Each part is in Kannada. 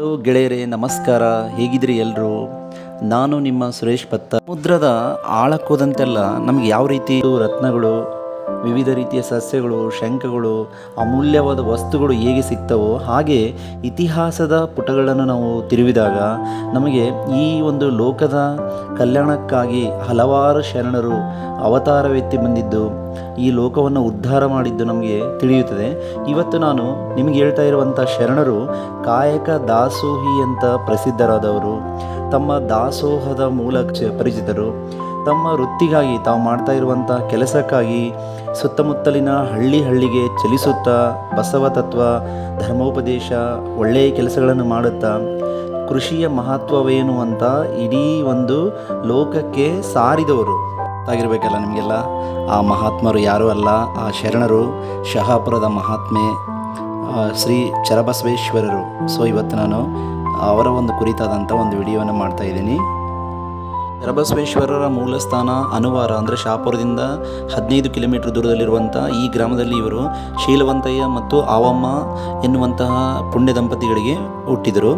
ಹಲೋ ಗೆಳೆಯರೇ, ನಮಸ್ಕಾರ. ಹೇಗಿದ್ರಿ ಎಲ್ಲರೂ ನಾನು ನಿಮ್ಮ ಸುರೇಶ್ ಭತ್ತ. ಸಮುದ್ರದ ಆಳಕ್ಕೋದಂತೆಲ್ಲ ನಮಗೆ ಯಾವ ರೀತಿ ರತ್ನಗಳು ವಿವಿಧ ರೀತಿಯ ಸಸ್ಯಗಳು, ಶಂಖಗಳು, ಅಮೂಲ್ಯವಾದ ವಸ್ತುಗಳು ಹೇಗೆ ಸಿಗ್ತವೋ ಹಾಗೆ ಇತಿಹಾಸದ ಪುಟಗಳನ್ನು ನಾವು ತಿರುವಿದಾಗ ನಮಗೆ ಈ ಒಂದು ಲೋಕದ ಕಲ್ಯಾಣಕ್ಕಾಗಿ ಹಲವಾರು ಶರಣರು ಅವತಾರವೆತ್ತಿ ಬಂದಿದ್ದು, ಈ ಲೋಕವನ್ನು ಉದ್ಧಾರ ಮಾಡಿದ್ದು ನಮಗೆ ತಿಳಿಯುತ್ತದೆ. ಇವತ್ತು ನಾನು ನಿಮಗೆ ಹೇಳ್ತಾ ಇರುವಂಥ ಶರಣರು ಕಾಯಕ ದಾಸೋಹಿ ಅಂತ ಪ್ರಸಿದ್ಧರಾದವರು. ತಮ್ಮ ದಾಸೋಹದ ಮೂಲಕ ಪರಿಚಿತರು. ತಮ್ಮ ವೃತ್ತಿಗಾಗಿ ತಾವು ಮಾಡ್ತಾ ಇರುವಂಥ ಕೆಲಸಕ್ಕಾಗಿ ಸುತ್ತಮುತ್ತಲಿನ ಹಳ್ಳಿ ಹಳ್ಳಿಗೆ ಚಲಿಸುತ್ತಾ ಬಸವ ತತ್ವ, ಧರ್ಮೋಪದೇಶ, ಒಳ್ಳೆಯ ಕೆಲಸಗಳನ್ನು ಮಾಡುತ್ತಾ ಕೃಷಿಯ ಮಹತ್ವವೇನು ಅಂತ ಇಡೀ ಒಂದು ಲೋಕಕ್ಕೆ ಸಾರಿದವರು. ಆಗಿರಬೇಕಲ್ಲ ನಿಮಗೆಲ್ಲ? ಆ ಮಹಾತ್ಮರು ಯಾರೂ ಅಲ್ಲ, ಆ ಶರಣರು, ಶಹಾಪುರದ ಮಹಾತ್ಮೆ ಶ್ರೀ ಚರಬಸವೇಶ್ವರರು. ಸೊ ಇವತ್ತು ನಾನು ಅವರ ಒಂದು ಕುರಿತಾದಂಥ ಒಂದು ವಿಡಿಯೋವನ್ನು ಮಾಡ್ತಾ ಇದ್ದೀನಿ. ಚರಬಸವೇಶ್ವರರ ಮೂಲ ಸ್ಥಾನ ಅನುವಾರ ಅಂದರೆ ಶಾಪುರದಿಂದ ಹದಿನೈದು ಕಿಲೋಮೀಟರ್ ದೂರದಲ್ಲಿರುವಂಥ ಈ ಗ್ರಾಮದಲ್ಲಿ ಇವರು ಶೀಲವಂತಯ್ಯ ಮತ್ತು ಆವಮ್ಮ ಎನ್ನುವಂತಹ ಪುಣ್ಯ ದಂಪತಿಗಳಿಗೆ ಹುಟ್ಟಿದರು.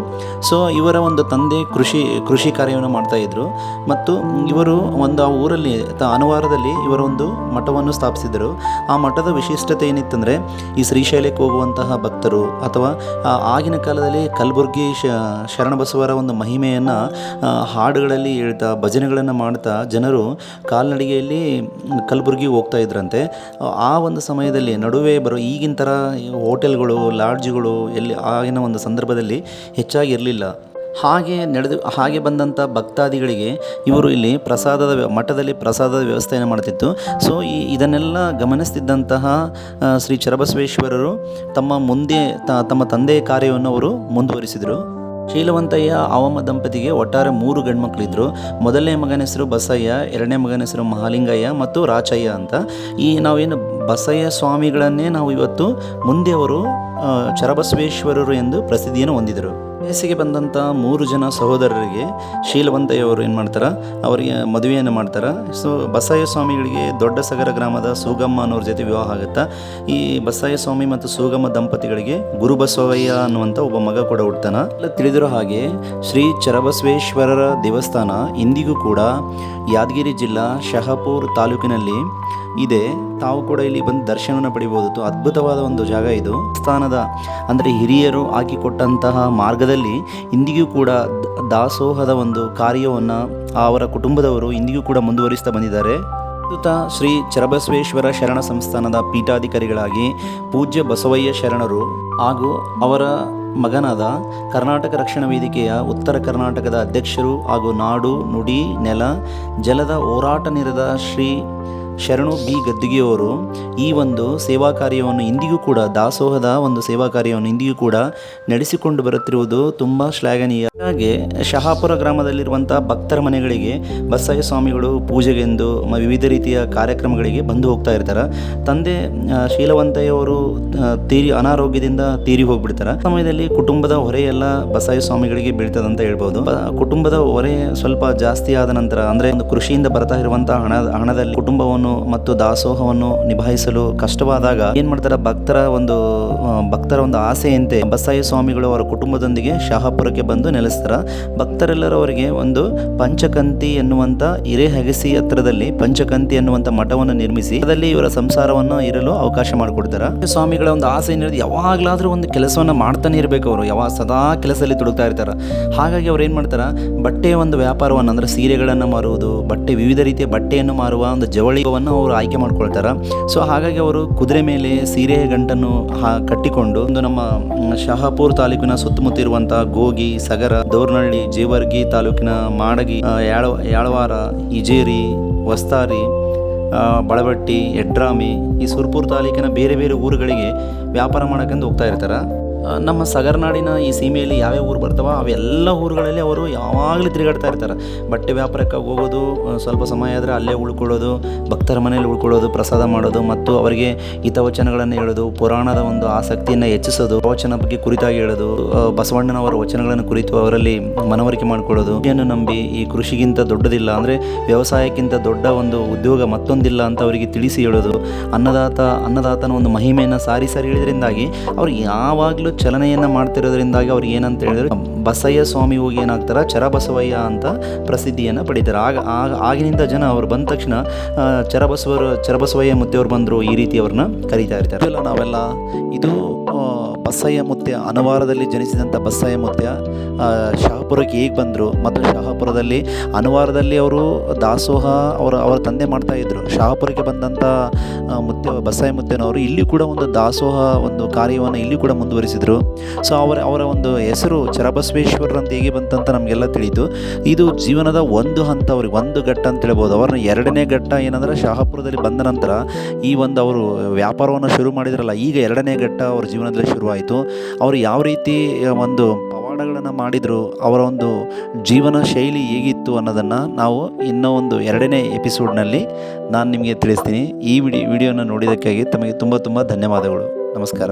ಸೊ ಇವರ ಒಂದು ತಂದೆ ಕೃಷಿ ಕೃಷಿ ಕಾರ್ಯವನ್ನು ಮಾಡ್ತಾಯಿದ್ರು ಮತ್ತು ಇವರು ಒಂದು ಆ ಊರಲ್ಲಿ ಅನುವಾರದಲ್ಲಿ ಇವರ ಒಂದು ಮಠವನ್ನು ಸ್ಥಾಪಿಸಿದರು ಆ ಮಠದ ವಿಶಿಷ್ಟತೆ ಏನಿತ್ತಂದರೆ, ಈ ಶ್ರೀಶೈಲಕ್ಕೆ ಹೋಗುವಂತಹ ಭಕ್ತರು ಅಥವಾ ಆಗಿನ ಕಾಲದಲ್ಲಿ ಕಲಬುರ್ಗಿ ಶರಣಬಸವರ ಒಂದು ಮಹಿಮೆಯನ್ನು ಹಾಡುಗಳಲ್ಲಿ ಹೇಳ್ತಾ ಭಜನೆಗಳನ್ನು ಮಾಡ್ತಾ ಜನರು ಕಾಲ್ನಡಿಗೆಯಲ್ಲಿ ಕಲಬುರ್ಗಿ ಹೋಗ್ತಾ ಇದ್ರಂತೆ. ಆ ಒಂದು ಸಮಯದಲ್ಲಿ ನಡುವೆ ಬರೋ ಈಗಿನ ಥರ ಹೋಟೆಲ್ಗಳು, ಲಾಡ್ಜ್ಗಳು ಎಲ್ಲಿ ಆಗಿನ ಒಂದು ಸಂದರ್ಭದಲ್ಲಿ ಹೆಚ್ಚಾಗಿ ಇರಲಿಲ್ಲ ಹಾಗೆ ನಡೆದು, ಹಾಗೆ ಬಂದಂಥ ಭಕ್ತಾದಿಗಳಿಗೆ ಇವರು ಇಲ್ಲಿ ಪ್ರಸಾದದ ಮಠದಲ್ಲಿ ಪ್ರಸಾದದ ವ್ಯವಸ್ಥೆಯನ್ನು ಮಾಡ್ತಿತ್ತು. ಸೊ ಈ ಇದನ್ನೆಲ್ಲ ಗಮನಿಸ್ತಿದ್ದಂತಹ ಶ್ರೀ ಚರಬಸವೇಶ್ವರರು ತಮ್ಮ ಮುಂದೆ ತಮ್ಮ ತಂದೆಯ ಕಾರ್ಯವನ್ನು ಅವರು ಮುಂದುವರಿಸಿದರು. ಶೀಲವಂತಯ್ಯ ಅವಮ ದಂಪತಿಗೆ ಒಟ್ಟಾರೆ ಮೂರು ಗಂಡ್ಮಕ್ಳಿದ್ರು. ಮೊದಲನೇ ಮಗನ ಹೆಸರು ಬಸಯ್ಯ, ಎರಡನೇ ಮಗನ ಹೆಸರು ಮಹಾಲಿಂಗಯ್ಯ ಮತ್ತು ರಾಚಯ್ಯ ಅಂತ. ಈ ನಾವೇನು ಬಸಯ್ಯ ಸ್ವಾಮಿಗಳನ್ನೇ ನಾವು ಇವತ್ತು ಮುಂದೆ ಅವರು ಚರಬಸವೇಶ್ವರರು ಎಂದು ಪ್ರಸಿದ್ಧಿಯನ್ನು ಹೊಂದಿದರು. ವಯಸ್ಸಿಗೆ ಬಂದಂಥ ಮೂರು ಜನ ಸಹೋದರರಿಗೆ ಶೀಲವಂತಯ್ಯ ಅವರು ಏನು ಮಾಡ್ತಾರೆ? ಅವರಿಗೆ ಮದುವೆಯನ್ನು ಮಾಡ್ತಾರೆ. ಸೊ ಬಸಯ್ಯ ಸ್ವಾಮಿಗಳಿಗೆ ದೊಡ್ಡ ಸಗರ ಗ್ರಾಮದ ಸೂಗಮ್ಮ ಅನ್ನೋರ ಜೊತೆ ವಿವಾಹ ಆಗುತ್ತಾ? ಈ ಬಸಯ್ಯ ಸ್ವಾಮಿ ಮತ್ತು ಸೂಗಮ್ಮ ದಂಪತಿಗಳಿಗೆ ಗುರು ಬಸವಯ್ಯ ಅನ್ನುವಂಥ ಒಬ್ಬ ಮಗ ಕೂಡ ಹುಡ್ತಾನ ಎಲ್ಲ ತಿಳಿದಿರೋ ಹಾಗೆ ಶ್ರೀ ಚರಬಸವೇಶ್ವರರ ದೇವಸ್ಥಾನ ಇಂದಿಗೂ ಕೂಡ ಯಾದಗಿರಿ ಜಿಲ್ಲಾ ಶಹಾಪುರ್ ತಾಲೂಕಿನಲ್ಲಿ ಇದೆ. ತಾವು ಕೂಡ ಇಲ್ಲಿ ಬಂದು ದರ್ಶನವನ್ನು ಪಡಿಬೋದು. ಅದ್ಭುತವಾದ ಒಂದು ಜಾಗ ಇದು. ಸ್ಥಾನದ ಅಂದರೆ ಹಿರಿಯರು ಹಾಕಿಕೊಟ್ಟಂತಹ ಮಾರ್ಗದಲ್ಲಿ ಇಂದಿಗೂ ಕೂಡ ದಾಸೋಹದ ಒಂದು ಕಾರ್ಯವನ್ನು ಅವರ ಕುಟುಂಬದವರು ಇಂದಿಗೂ ಕೂಡ ಮುಂದುವರಿಸ್ತಾ ಬಂದಿದ್ದಾರೆ. ಪ್ರಸ್ತುತ ಶ್ರೀ ಚರಬಸವೇಶ್ವರ ಶರಣ ಸಂಸ್ಥಾನದ ಪೀಠಾಧಿಕಾರಿಗಳಾಗಿ ಪೂಜ್ಯ ಬಸವಯ್ಯ ಶರಣರು ಹಾಗೂ ಅವರ ಮಗನಾದ ಕರ್ನಾಟಕ ರಕ್ಷಣಾ ವೇದಿಕೆಯ ಉತ್ತರ ಕರ್ನಾಟಕದ ಅಧ್ಯಕ್ಷರು ಹಾಗೂ ನಾಡು, ನುಡಿ, ನೆಲ, ಜಲದ ಹೋರಾಟ ನಿರದ ಶ್ರೀ ಶರಣು ಬಿ ಗದ್ದಿಗೆಯವರು ಈ ಒಂದು ಸೇವಾ ಕಾರ್ಯವನ್ನು ಇಂದಿಗೂ ಕೂಡ, ದಾಸೋಹದ ಒಂದು ಸೇವಾ ಕಾರ್ಯವನ್ನು ಇಂದಿಗೂ ಕೂಡ ನಡೆಸಿಕೊಂಡು ಬರುತ್ತಿರುವುದು ತುಂಬ ಶ್ಲಾಘನೀಯ. ಹಾಗೆ ಶಹಾಪುರ ಗ್ರಾಮದಲ್ಲಿರುವಂಥ ಭಕ್ತರ ಮನೆಗಳಿಗೆ ಬಸಯ್ಯ ಸ್ವಾಮಿಗಳು ಪೂಜೆಗೆಂದು ವಿವಿಧ ರೀತಿಯ ಕಾರ್ಯಕ್ರಮಗಳಿಗೆ ಬಂದು ಹೋಗ್ತಾ ಇರ್ತಾರೆ. ತಂದೆ ಶೀಲವಂತಯ್ಯವರು ತೀರಿ ಅನಾರೋಗ್ಯದಿಂದ ತೀರಿ ಹೋಗ್ಬಿಡ್ತಾರೆ. ಸಮಯದಲ್ಲಿ ಕುಟುಂಬದ ಹೊರೆ ಎಲ್ಲ ಬಸಯ್ಯ ಸ್ವಾಮಿಗಳಿಗೆ ಅಂತ ಹೇಳ್ಬೋದು. ಕುಟುಂಬದ ಹೊರೆ ಸ್ವಲ್ಪ ಜಾಸ್ತಿ ಆದ ನಂತರ, ಅಂದ್ರೆ ಒಂದು ಕೃಷಿಯಿಂದ ಬರ್ತಾ ಇರುವಂತಹ ಹಣ, ಹಣದಲ್ಲಿ ಕುಟುಂಬವನ್ನು ಮತ್ತು ದಾಸೋಹವನ್ನು ನಿಭಾಯಿಸಲು ಕಷ್ಟವಾದಾಗ ಏನ್ ಮಾಡ್ತಾರೆ? ಭಕ್ತರ ಒಂದು ಭಕ್ತರ ಒಂದು ಆಸೆಯಂತೆ ಬಸಾಯ ಸ್ವಾಮಿಗಳು ಅವರ ಕುಟುಂಬದೊಂದಿಗೆ ಶಹಾಪುರಕ್ಕೆ ಬಂದು ನೆಲೆಸ್ತಾರ. ಭಕ್ತರೆಲ್ಲರೂ ಅವರಿಗೆ ಒಂದು ಪಂಚಕಂತಿ ಎನ್ನುವಂತ ಹಿರೇಹಗಸಿ ಹತ್ರದಲ್ಲಿ ಪಂಚಕಂತಿ ಎನ್ನುವಂತ ಮಠವನ್ನು ನಿರ್ಮಿಸಿ ಅದರಲ್ಲಿ ಇವರ ಸಂಸಾರವನ್ನು ಇರಲು ಅವಕಾಶ ಮಾಡಿಕೊಡ್ತಾರ. ಸ್ವಾಮಿಗಳ ಒಂದು ಆಸೆ ಏನಿರೋದು ಯಾವಾಗಲಾದರೂ ಒಂದು ಕೆಲಸವನ್ನು ಮಾಡ್ತಾನೆ ಇರಬೇಕು ಅವರು. ಯಾವಾಗ ಸದಾ ಕೆಲಸದಲ್ಲಿ ತೊಡಗ್ತಾ ಇರ್ತಾರೆ. ಹಾಗಾಗಿ ಅವ್ರು ಏನು ಮಾಡ್ತಾರೆ? ಬಟ್ಟೆಯ ಒಂದು ವ್ಯಾಪಾರವನ್ನು ಅಂದರೆ ಸೀರೆಗಳನ್ನು ಮಾರುವುದು, ಬಟ್ಟೆ ವಿವಿಧ ರೀತಿಯ ಬಟ್ಟೆಯನ್ನು ಮಾರುವ ಒಂದು ಜವಳಿಗವನ್ನು ಅವರು ಆಯ್ಕೆ ಮಾಡ್ಕೊಳ್ತಾರೆ. ಸೊ ಹಾಗಾಗಿ ಅವರು ಕುದುರೆ ಮೇಲೆ ಸೀರೆ ಗಂಟನ್ನು ಕಟ್ಟಿಕೊಂಡು ಒಂದು ನಮ್ಮ ಶಹಾಪುರ್ ತಾಲೂಕಿನ ಸುತ್ತಮುತ್ತ ಇರುವಂತಹ ಗೋಗಿ, ಸಗರ ದೋರ್ನಹಳ್ಳಿ ಜೇವರ್ಗಿ ತಾಲೂಕಿನ ಮಾಡಗಿ ಯಾಳವಾರ ಇಜೇರಿ ವಸ್ತಾರಿ ಬಳಬಟ್ಟಿ, ಎಡ್ರಾಮಿ ಈ ಸುರ್ಪುರ್ ತಾಲೂಕಿನ ಬೇರೆ ಬೇರೆ ಊರುಗಳಿಗೆ ವ್ಯಾಪಾರ ಮಾಡೋಕ್ಕೆಂದು ಹೋಗ್ತಾ ಇರ್ತಾರೆ. ನಮ್ಮ ಸಗರ್ನಾಡಿನ ಈ ಸೀಮೆಯಲ್ಲಿ ಯಾವ್ಯಾವ ಊರು ಬರ್ತಾವ ಅವೆಲ್ಲ ಊರುಗಳಲ್ಲಿ ಅವರು ಯಾವಾಗಲೂ ತಿರುಗಾಡ್ತಾ ಇರ್ತಾರೆ. ಬಟ್ಟೆ ವ್ಯಾಪಾರಕ್ಕೆ ಹೋಗೋದು ಸ್ವಲ್ಪ ಸಮಯ ಆದರೆ ಅಲ್ಲೇ ಉಳ್ಕೊಳ್ಳೋದು, ಭಕ್ತರ ಮನೆಯಲ್ಲಿ ಉಳ್ಕೊಳ್ಳೋದು, ಪ್ರಸಾದ ಮಾಡೋದು ಮತ್ತು ಅವರಿಗೆ ಹಿತವಚನಗಳನ್ನು ಹೇಳೋದು, ಪುರಾಣದ ಒಂದು ಆಸಕ್ತಿಯನ್ನು ಹೆಚ್ಚಿಸೋದು ವಚನ ಬಗ್ಗೆ ಕುರಿತಾಗಿ ಹೇಳೋದು ಬಸವಣ್ಣನವರ ವಚನಗಳನ್ನು ಕುರಿತು ಅವರಲ್ಲಿ ಮನವರಿಕೆ ಮಾಡಿಕೊಳ್ಳೋದು. ಇದನ್ನು ನಂಬಿ ಈ ಕೃಷಿಗಿಂತ ದೊಡ್ಡದಿಲ್ಲ ಅಂದರೆ ವ್ಯವಸಾಯಕ್ಕಿಂತ ದೊಡ್ಡ ಒಂದು ಉದ್ಯೋಗ ಮತ್ತೊಂದಿಲ್ಲ ಅಂತ ಅವರಿಗೆ ತಿಳಿಸಿ ಹೇಳೋದು. ಅನ್ನದಾತ, ಅನ್ನದಾತನ ಒಂದು ಮಹಿಮೆಯನ್ನು ಸಾರಿ ಸಾರಿ ಹೇಳಿದ್ರಿಂದಾಗಿ ಅವ್ರು ಯಾವಾಗಲೂ ಚಲನೆಯನ್ನು ಮಾಡ್ತಿರೋದ್ರಿಂದಾಗಿ ಅವ್ರಿಗೆ ಏನಂತ ಹೇಳಿದ್ರೆ. ಬಸಯ್ಯ ಸ್ವಾಮಿ ಹೋಗಿ ಏನಾಗ್ತಾರೆ? ಚರಬಸವಯ್ಯ ಅಂತ ಪ್ರಸಿದ್ಧಿಯನ್ನು ಪಡಿತಾರೆ. ಆಗ ಆಗ ಆಗಿನಿಂದ ಜನ ಅವ್ರು ಬಂದ ತಕ್ಷಣ ಚರಬಸವರು ಚರಬಸವಯ್ಯ ಮುದ್ದೆಯವರು ಬಂದರು ಈ ರೀತಿ ಅವ್ರನ್ನ ಕರೀತಾ ಇರ್ತಾರೆ. ಇಲ್ಲ ನಾವೆಲ್ಲ ಇದು ಬಸಯ್ಯ ಮುತ್ಯ ಅನುವಾರದಲ್ಲಿ ಜನಿಸಿದಂಥ ಬಸಯ್ಯ ಆ, ಶಹಾಪುರಕ್ಕೆ ಹೇಗೆ ಬಂದರು? ಮತ್ತು ಶಹಾಪುರದಲ್ಲಿ ಅನುವಾರದಲ್ಲಿ ಅವರು ದಾಸೋಹ ಅವರ ಅವರ ತಂದೆ ಮಾಡ್ತಾ ಇದ್ದರು ಶಹಾಪುರಕ್ಕೆ ಬಂದಂಥ ಮುದ್ದೆ ಮುತ್ಯ ಬಸಯ್ಯ ಮುತ್ಯನವರು ಇಲ್ಲಿ ಕೂಡ ಒಂದು ದಾಸೋಹ ಒಂದು ಕಾರ್ಯವನ್ನು ಇಲ್ಲಿ ಕೂಡ ಮುಂದುವರಿಸಿದರು. ಸೊ ಅವರ ಅವರ ಒಂದು ಹೆಸರು ಚರಬಸವೇಶ್ವರರು ಅಂತ ಹೇಗೆ ಬಂತಂತ ನಮಗೆಲ್ಲ ತಿಳಿಯಿತು ಇದು ಜೀವನದ ಒಂದು ಹಂತ ಅವ್ರಿಗೆ ಒಂದು ಘಟ್ಟ ಅಂತ ಹೇಳ್ಬೋದು. ಅವ್ರನ್ನ ಎರಡನೇ ಘಟ್ಟ ಏನಂದ್ರೆ ಶಹಾಪುರದಲ್ಲಿ ಬಂದ ನಂತರ ಈ ಒಂದು ಅವರು ವ್ಯಾಪಾರವನ್ನು ಶುರು ಮಾಡಿದ್ರಲ್ಲ, ಈಗ ಎರಡನೇ ಘಟ್ಟ ಅವ್ರ ಜೀವನದಲ್ಲಿ ಶುರುವಾಯಿತು. ಅವರು ಯಾವ ರೀತಿ ಒಂದು ಪವಾಡಗಳನ್ನು ಮಾಡಿದರು, ಅವರ ಒಂದು ಜೀವನ ಶೈಲಿ ಹೇಗಿತ್ತು ಅನ್ನೋದನ್ನು ನಾವು ಇನ್ನೂ ಒಂದು ಎರಡನೇ ಎಪಿಸೋಡ್ನಲ್ಲಿ ನಾನು ನಿಮಗೆ ತಿಳಿಸ್ತೀನಿ. ಈ ವಿಡಿ, ವಿಡಿಯೋನ ನೋಡಿದ್ದಕ್ಕಾಗಿ ತಮಗೆ ತುಂಬ ತುಂಬ ಧನ್ಯವಾದಗಳು. ನಮಸ್ಕಾರ.